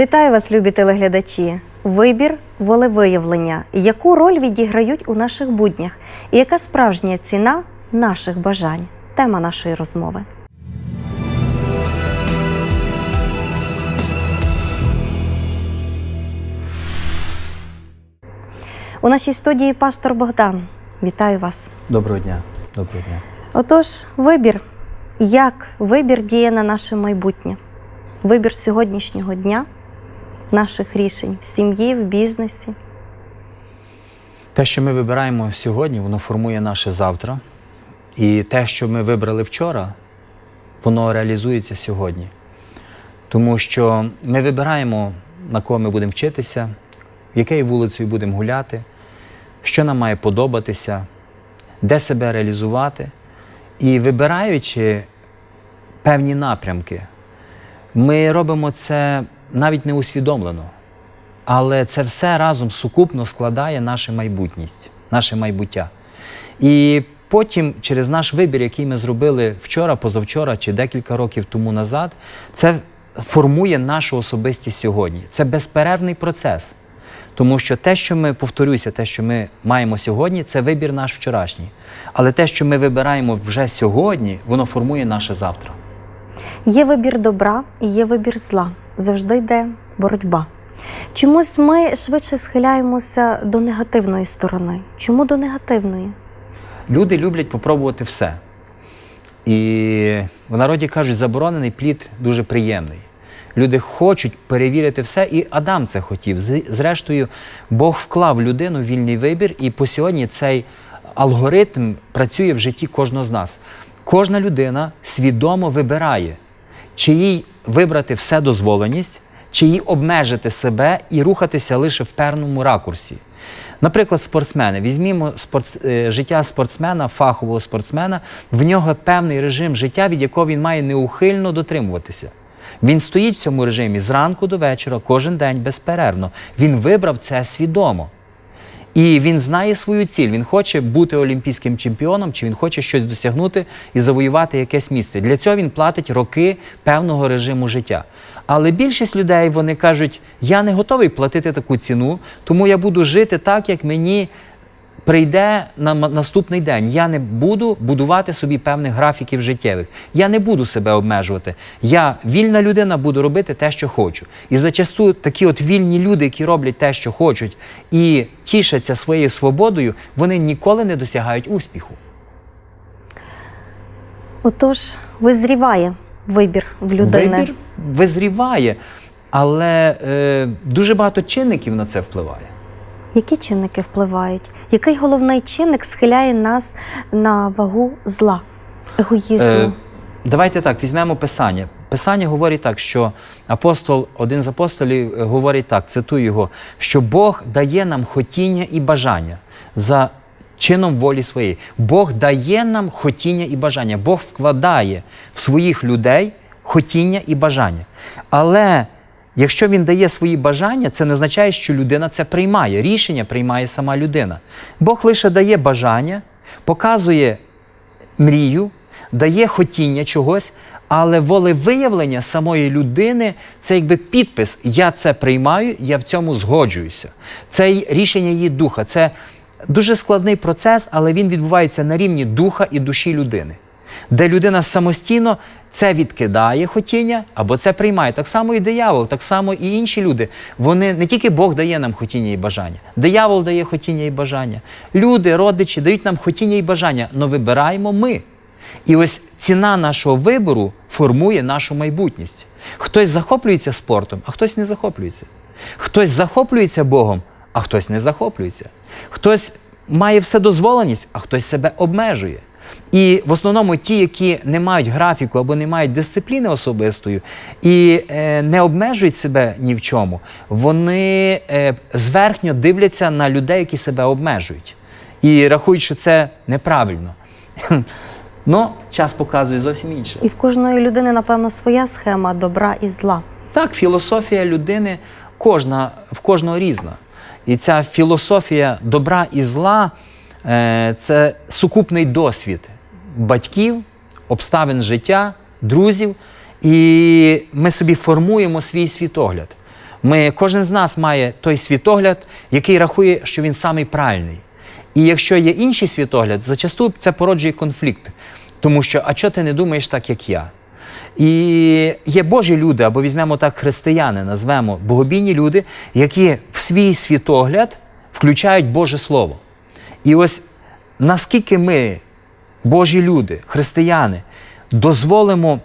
Вітаю вас, любі телеглядачі. Вибір волевиявлення. Яку роль відіграють у наших буднях? І яка справжня ціна наших бажань? Тема нашої розмови. У нашій студії пастор Богдан. Вітаю вас. Доброго дня. Доброго дня. Отож, вибір. Як вибір діє на наше майбутнє? Вибір сьогоднішнього дня, наших рішень в сім'ї, в бізнесі. Те, що ми вибираємо сьогодні, воно формує наше завтра. І те, що ми вибрали вчора, воно реалізується сьогодні. Тому що ми вибираємо, на кого ми будемо вчитися, якою вулицею будемо гуляти, що нам має подобатися, де себе реалізувати. І вибираючи певні напрямки, ми робимо це навіть не усвідомлено. Але це все разом сукупно складає наше майбутність, наше майбуття. І потім, через наш вибір, який ми зробили вчора, позавчора чи декілька років тому назад, це формує нашу особистість сьогодні. Це безперервний процес. Тому що те, що ми повторюся, те, що ми маємо сьогодні, це вибір наш вчорашній. Але те, що ми вибираємо вже сьогодні, воно формує наше завтра. Є вибір добра і є вибір зла. Завжди йде боротьба. Чомусь ми швидше схиляємося до негативної сторони. Чому до негативної? Люди люблять попробувати все. І в народі кажуть, заборонений плід дуже приємний. Люди хочуть перевірити все, і Адам це хотів. Зрештою, Бог вклав в людину вільний вибір, і по сьогодні цей алгоритм працює в житті кожного з нас. Кожна людина свідомо вибирає, чи їй вибрати вседозволеність, чи їй обмежити себе і рухатися лише в певному ракурсі. Наприклад, спортсмени. Візьмімо спорт, е, життя спортсмена, фахового спортсмена, в нього певний режим життя, від якого він має неухильно дотримуватися. Він стоїть в цьому режимі зранку до вечора, кожен день безперервно. Він вибрав це свідомо. І він знає свою ціль. Він хоче бути олімпійським чемпіоном, чи він хоче щось досягнути і завоювати якесь місце. Для цього він платить роки певного режиму життя. Але більшість людей вони кажуть: я не готовий платити таку ціну, тому я буду жити так, як мені прийде на наступний день. Я не буду будувати собі певних графіків життєвих. Я не буду себе обмежувати. Я вільна людина, буду робити те, що хочу. І зачасту такі от вільні люди, які роблять те, що хочуть, і тішаться своєю свободою, вони ніколи не досягають успіху. Отож, визріває вибір в людини. Вибір визріває, але е, дуже багато чинників на це впливає. Які чинники впливають? Який головний чинник схиляє нас на вагу зла, егоїзму? Е, давайте так, візьмемо Писання. Писання говорить так, що апостол, один з апостолів е, говорить так, цитую його, що Бог дає нам хотіння і бажання за чином волі своєї. Бог дає нам хотіння і бажання. Бог вкладає в своїх людей хотіння і бажання. Але якщо він дає свої бажання, це не означає, що людина це приймає. Рішення приймає сама людина. Бог лише дає бажання, показує мрію, дає хотіння чогось, але волевиявлення самої людини це якби підпис. Я це приймаю, я в цьому згоджуюся. Це рішення її духа. Це дуже складний процес, але він відбувається на рівні духа і душі людини. Де людина самостійно це відкидає хотіння або це приймає. Так само і диявол, так само і інші люди. Вони не тільки Бог дає нам хотіння і бажання, диявол дає хотіння і бажання. Люди, родичі дають нам хотіння і бажання, але вибираємо ми. І ось ціна нашого вибору формує нашу майбутність. Хтось захоплюється спортом, а хтось не захоплюється. Хтось захоплюється Богом, а хтось не захоплюється. Хтось має вседозволеність, а хтось себе обмежує. І в основному ті, які не мають графіку або не мають дисципліни особистої і е, не обмежують себе ні в чому, вони е, зверхньо дивляться на людей, які себе обмежують. І рахують, що це неправильно. Ну, час показує зовсім інше. І в кожної людини, напевно, своя схема добра і зла. Так, філософія людини кожна, в кожного різна. І ця філософія добра і зла це сукупний досвід батьків, обставин життя, друзів. І ми собі формуємо свій світогляд. Ми, кожен з нас має той світогляд, який рахує, що він самий правильний. І якщо є інший світогляд, зачасту це породжує конфлікт. Тому що, а чого ти не думаєш так, як я? І є Божі люди, або візьмемо так християни, назвемо богобійні люди, які в свій світогляд включають Боже Слово. І ось наскільки ми, Божі люди, християни, дозволимо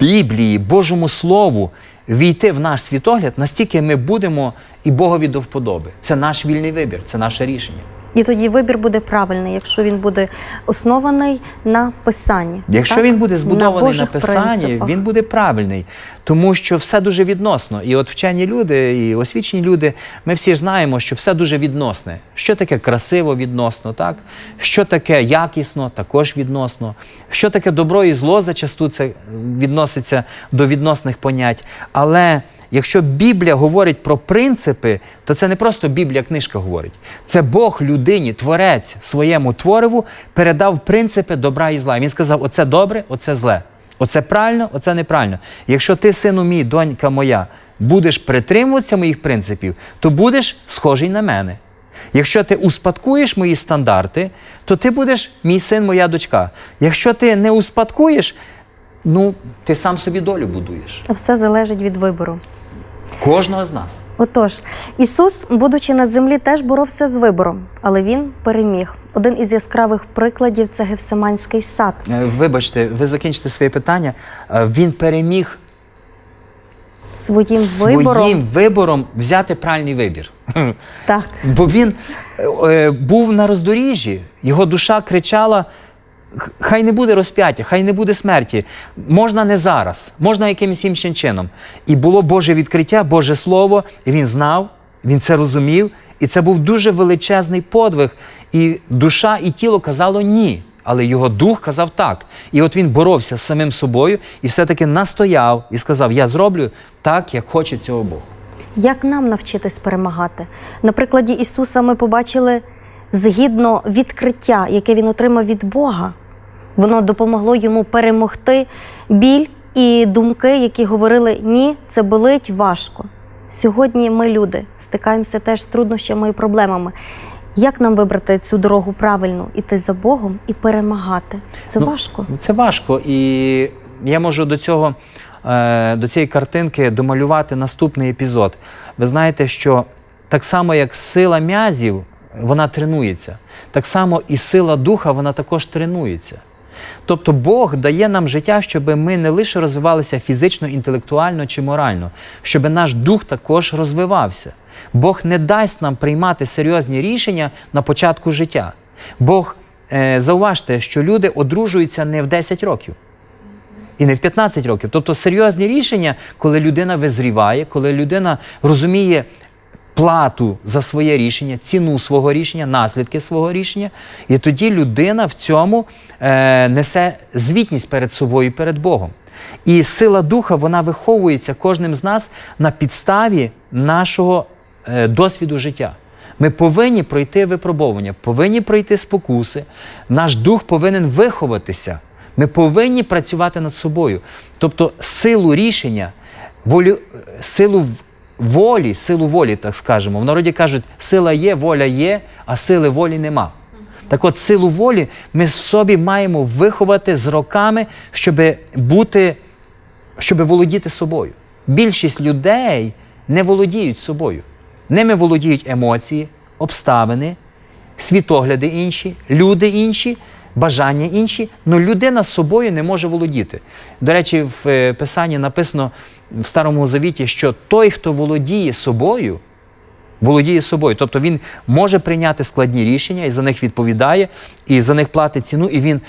Біблії, Божому Слову війти в наш світогляд, настільки ми будемо і Богові до вподоби. Це наш вільний вибір, це наше рішення. І тоді вибір буде правильний, якщо він буде оснований на писанні. Якщо так? він буде збудований на, Божих писанні, принципах. він буде правильний, тому що все дуже відносно. І от вчені люди, і освічені люди, ми всі ж знаємо, що все дуже відносне. Що таке красиво відносно, так? Що таке якісно, також відносно. Що таке добро і зло, зачасту це відноситься до відносних понять. Але якщо Біблія говорить про принципи, то це не просто Біблія книжка говорить. Це Бог людині, творець своєму твориву передав принципи добра і зла. Він сказав: оце добре, оце зле. Оце правильно, оце неправильно. Якщо ти, сину мій, донька моя, будеш притримуватися моїх принципів, то будеш схожий на мене. Якщо ти успадкуєш мої стандарти, то ти будеш мій син, моя дочка. Якщо ти не успадкуєш, ну ти сам собі долю будуєш. Все залежить від вибору. Кожного з нас. Отож, Ісус, будучи на землі, теж боровся з вибором, але він переміг. Один із яскравих прикладів це Гефсиманський сад. Е, Вибачте, ви закінчите своє питання. Е, Він переміг Своїм своїм вибором вибором взяти правильний вибір. так. Бо він е, е, був на роздоріжжі, його душа кричала: «Х- хай не буде розп'яття, хай не буде смерті. Можна не зараз, можна якимось іншим чином. І було Боже відкриття, Боже Слово, і він знав, він це розумів. І це був дуже величезний подвиг. І душа і тіло казало ні. Але його дух казав так. І от він боровся з самим собою і все-таки настояв і сказав: Я зроблю так, як хоче цього Бог. Як нам навчитись перемагати? На прикладі Ісуса ми побачили згідно відкриття, яке він отримав від Бога. Воно допомогло йому перемогти біль і думки, які говорили ні, це болить важко. Сьогодні ми, люди, стикаємося теж з труднощами і проблемами. Як нам вибрати цю дорогу правильно, іти за Богом і перемагати? Це Ну, важко. Це важко. І я можу до цього, е, до цієї картинки домалювати наступний епізод. Ви знаєте, що так само, як сила м'язів, вона тренується, так само і сила духа, вона також тренується. Тобто Бог дає нам життя, щоб ми не лише розвивалися фізично, інтелектуально чи морально, щоб наш дух також розвивався. Бог не дасть нам приймати серйозні рішення на початку життя. Бог, е, зауважте, що люди одружуються не в 10 років. І не в 15 років. Тобто серйозні рішення, коли людина визріває, коли людина розуміє плату за своє рішення, ціну свого рішення, наслідки свого рішення, і тоді людина в цьому е, несе звітність перед собою перед Богом. І сила духа вона виховується кожним з нас на підставі нашого е, досвіду життя. Ми повинні пройти випробовування, повинні пройти спокуси. Наш дух повинен виховатися. Ми повинні працювати над собою. Тобто силу рішення, волю, силу в- волі, силу волі, так скажемо. В народі кажуть, сила є, воля є, а сили волі нема. Так от, силу волі ми в собі маємо виховати з роками, щоб бути, щоб володіти собою. Більшість людей не володіють собою. Ними володіють емоції, обставини, світогляди інші, люди інші, бажання інші, але людина з собою не може володіти. До речі, в е, Писанні написано в Старому Завіті, що той, хто володіє собою, володіє собою. Тобто він може прийняти складні рішення і за них відповідає, і за них платить ціну, і він,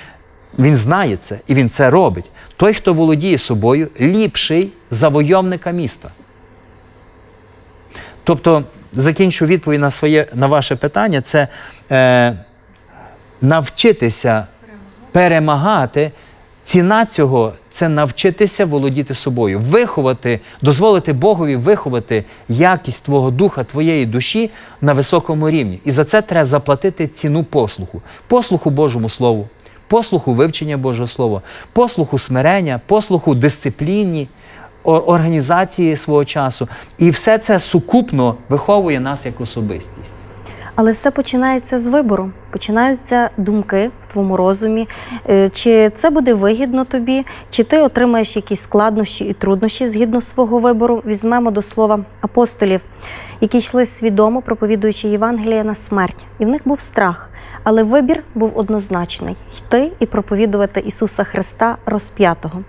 він знає це, і він це робить. Той, хто володіє собою, ліпший завойовника міста. Тобто, закінчу відповідь на своє на ваше питання: це е, навчитися перемагати. Ціна цього це навчитися володіти собою, виховати, дозволити Богові виховати якість твого духа, твоєї душі на високому рівні. І за це треба заплатити ціну послуху, послуху Божому Слову, послуху вивчення Божого Слова, послуху смирення, послуху дисципліні, організації свого часу. І все це сукупно виховує нас як особистість. Але все починається з вибору. Починаються думки в твоєму розумі, Е, чи це буде вигідно тобі, чи ти отримаєш якісь складнощі і труднощі згідно свого вибору. Візьмемо до слова апостолів, які йшли свідомо, проповідуючи Євангелія на смерть. І в них був страх. Але вибір був однозначний йти і проповідувати Ісуса Христа розп'ятого.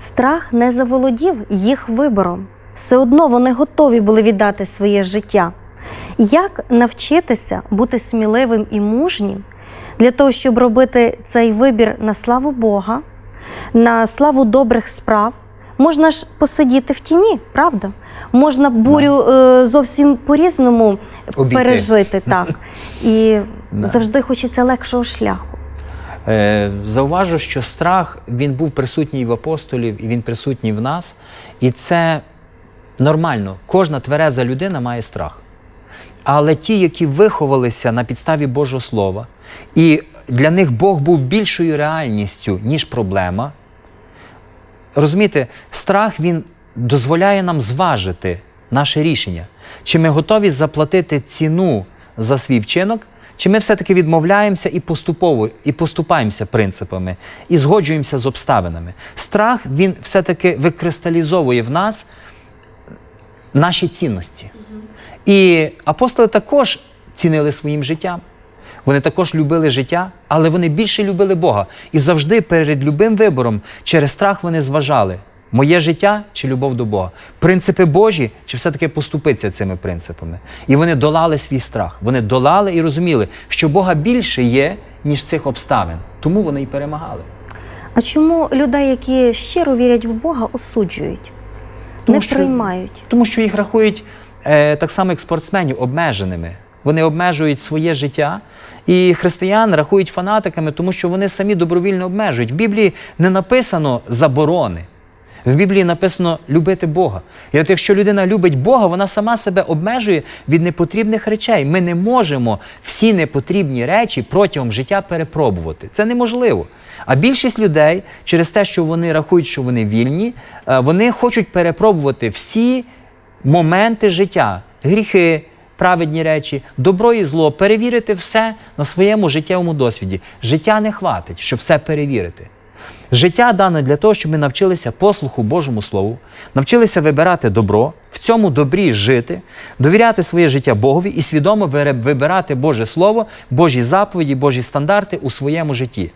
Страх не заволодів їх вибором. Все одно вони готові були віддати своє життя. Як навчитися бути сміливим і мужнім для того, щоб робити цей вибір на славу Бога, на славу добрих справ? Можна ж посидіти в тіні, правда? Можна бурю е, зовсім по-різному пережити так. І завжди хочеться легшого шляху. Е, Зауважу, що страх він був присутній в апостолів і він присутній в нас. І це нормально. Кожна твереза людина має страх. Але ті, які виховалися на підставі Божого Слова, і для них Бог був більшою реальністю, ніж проблема. Розумієте, страх він дозволяє нам зважити наше рішення. Чи ми готові заплатити ціну за свій вчинок, чи ми все-таки відмовляємося і поступово і поступаємося принципами, і згоджуємося з обставинами. Страх він все-таки викристалізовує в нас наші цінності. І апостоли також цінили своїм життям. Вони також любили життя, але вони більше любили Бога. І завжди перед любим вибором через страх вони зважали моє життя чи любов до Бога. Принципи Божі, чи все-таки поступитися цими принципами. І вони долали свій страх. Вони долали і розуміли, що Бога більше є, ніж цих обставин. Тому вони і перемагали. А чому людей, які щиро вірять в Бога, осуджують, Тому не що- приймають? Тому що їх рахують так само, як спортсменів, обмеженими. Вони обмежують своє життя, і християн рахують фанатиками, тому що вони самі добровільно обмежують. В Біблії не написано заборони. В Біблії написано любити Бога. І от якщо людина любить Бога, вона сама себе обмежує від непотрібних речей. Ми не можемо всі непотрібні речі протягом життя перепробувати. Це неможливо. А більшість людей, через те, що вони рахують, що вони вільні, е, вони хочуть перепробувати всі моменти життя, гріхи, праведні речі, добро і зло, перевірити все на своєму життєвому досвіді. Життя не хватить, щоб все перевірити. Життя дане для того, щоб ми навчилися послуху Божому Слову, навчилися вибирати добро, в цьому добрі жити, довіряти своє життя Богові і свідомо вибирати Боже Слово, Божі заповіді, Божі стандарти у своєму житті.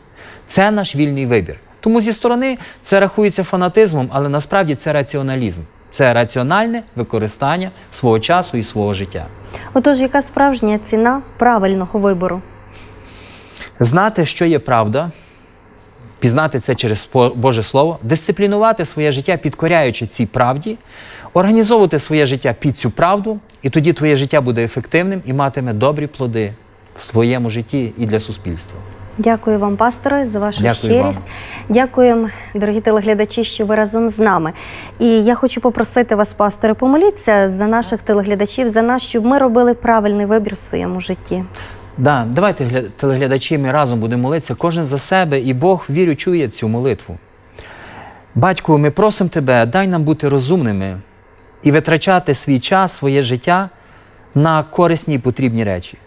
Це наш вільний вибір. Тому зі сторони це рахується фанатизмом, але насправді це раціоналізм. Це раціональне використання свого часу і свого життя. Отож, яка справжня ціна правильного вибору? Знати, що є правда, пізнати це через Боже Слово, дисциплінувати своє життя, підкоряючи цій правді, організовувати своє життя під цю правду, і тоді твоє життя буде ефективним і матиме добрі плоди в своєму житті і для суспільства. Дякую вам, пасторе, за вашу Дякую щирість. вам. Дякуємо, дорогі телеглядачі, що ви разом з нами. І я хочу попросити вас, пасторе, помоліться за наших телеглядачів, за нас, щоб ми робили правильний вибір в своєму житті. Да, давайте, телеглядачі, ми разом будемо молитися, кожен за себе, і Бог вірю, чує цю молитву. Батьку, ми просимо тебе, дай нам бути розумними і витрачати свій час, своє життя на корисні і потрібні речі.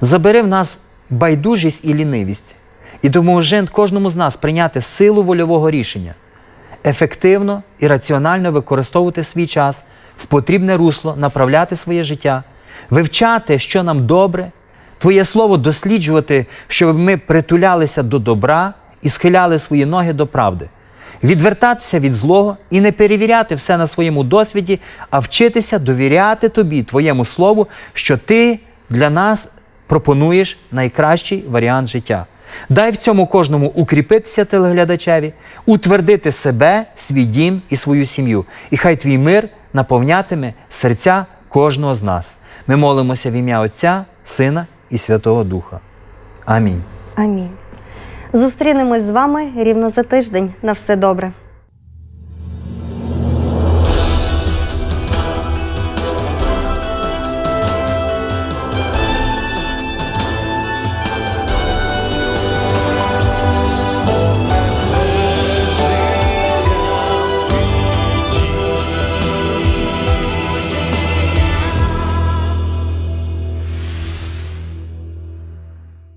Забери в нас байдужість і лінивість, і допоможи кожному з нас прийняти силу вольового рішення, ефективно і раціонально використовувати свій час в потрібне русло, направляти своє життя, вивчати, що нам добре, Твоє слово досліджувати, щоб ми притулялися до добра і схиляли свої ноги до правди. Відвертатися від злого і не перевіряти все на своєму досвіді, а вчитися довіряти тобі, твоєму слову, що ти для нас пропонуєш найкращий варіант життя. Дай в цьому кожному укріпитися телеглядачеві, утвердити себе, свій дім і свою сім'ю. І хай твій мир наповнятиме серця кожного з нас. Ми молимося в ім'я Отця, Сина і Святого Духа. Амінь. Амінь. Зустрінемось з вами рівно за тиждень. На все добре.